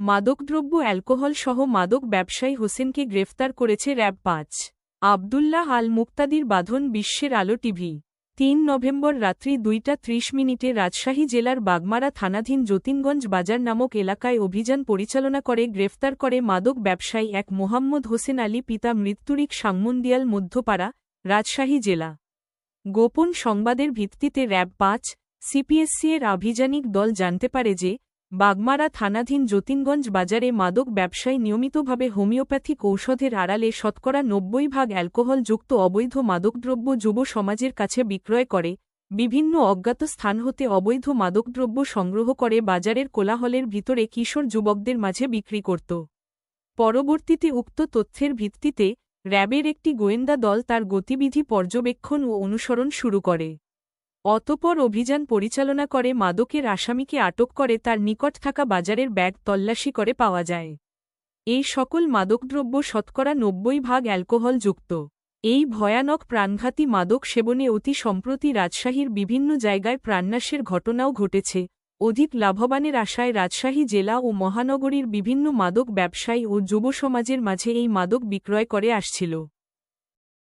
মাদকদ্রব্য, অ্যালকোহল সহ মাদক ব্যবসায়ী হোসেনকে গ্রেফতার করেছে র্যাব পাঁচ। আবদুল্লাহ আল মুক্তাদির বাঁধন বিশ্বের আলো টিভি। তিন নভেম্বর রাত্রি দুইটা ত্রিশ মিনিটে রাজশাহী জেলার বাগমারা থানাধীন যতীনগঞ্জ বাজার নামক এলাকায় অভিযান পরিচালনা করে, গ্রেফতার করে মাদক ব্যবসায়ী এক মোহাম্মদ হোসেন আলী, পিতা মৃত্যুরিক সাংমন্দিয়াল মধ্যপাড়া, রাজশাহী জেলা। গোপন সংবাদের ভিত্তিতে র্যাব পাঁচ সিপিএসসি এর আভিযানিক দল জানতে পারে যে বাগমারা থানাধীন যতীনগঞ্জ বাজারে মাদক ব্যবসায়ী নিয়মিতভাবে হোমিওপ্যাথিক ঔষধের আড়ালে শতকরা নব্বই ভাগ অ্যালকোহলযুক্ত অবৈধ মাদকদ্রব্য যুব সমাজের কাছে বিক্রয় করে, বিভিন্ন অজ্ঞাত স্থান হতে অবৈধ মাদকদ্রব্য সংগ্রহ করে বাজারের কোলাহলের ভিতরে কিশোর যুবকদের মাঝে বিক্রি করত। পরবর্তীতে উক্ত তথ্যের ভিত্তিতে র্যাবের একটি গোয়েন্দা দল তার গতিবিধি পর্যবেক্ষণ ও অনুসরণ শুরু করে। অতপর অভিযান পরিচালনা করে মাদকের আসামিকে আটক করে তার নিকট থাকা বাজারের ব্যাগ তল্লাশি করে পাওয়া যায়। এই সকল মাদকদ্রব্য শতকরা নব্বই ভাগ অ্যালকোহলযুক্ত। এই ভয়ানক প্রাণঘাতী মাদক সেবনে অতি সম্প্রতি রাজশাহীর বিভিন্ন জায়গায় প্রাণনাশের ঘটনাও ঘটেছে। অধিক লাভবানের আশায় রাজশাহী জেলা ও মহানগরীর বিভিন্ন মাদক ব্যবসায়ী ও যুব সমাজের মাঝে এই মাদক বিক্রয় করে আসছিল।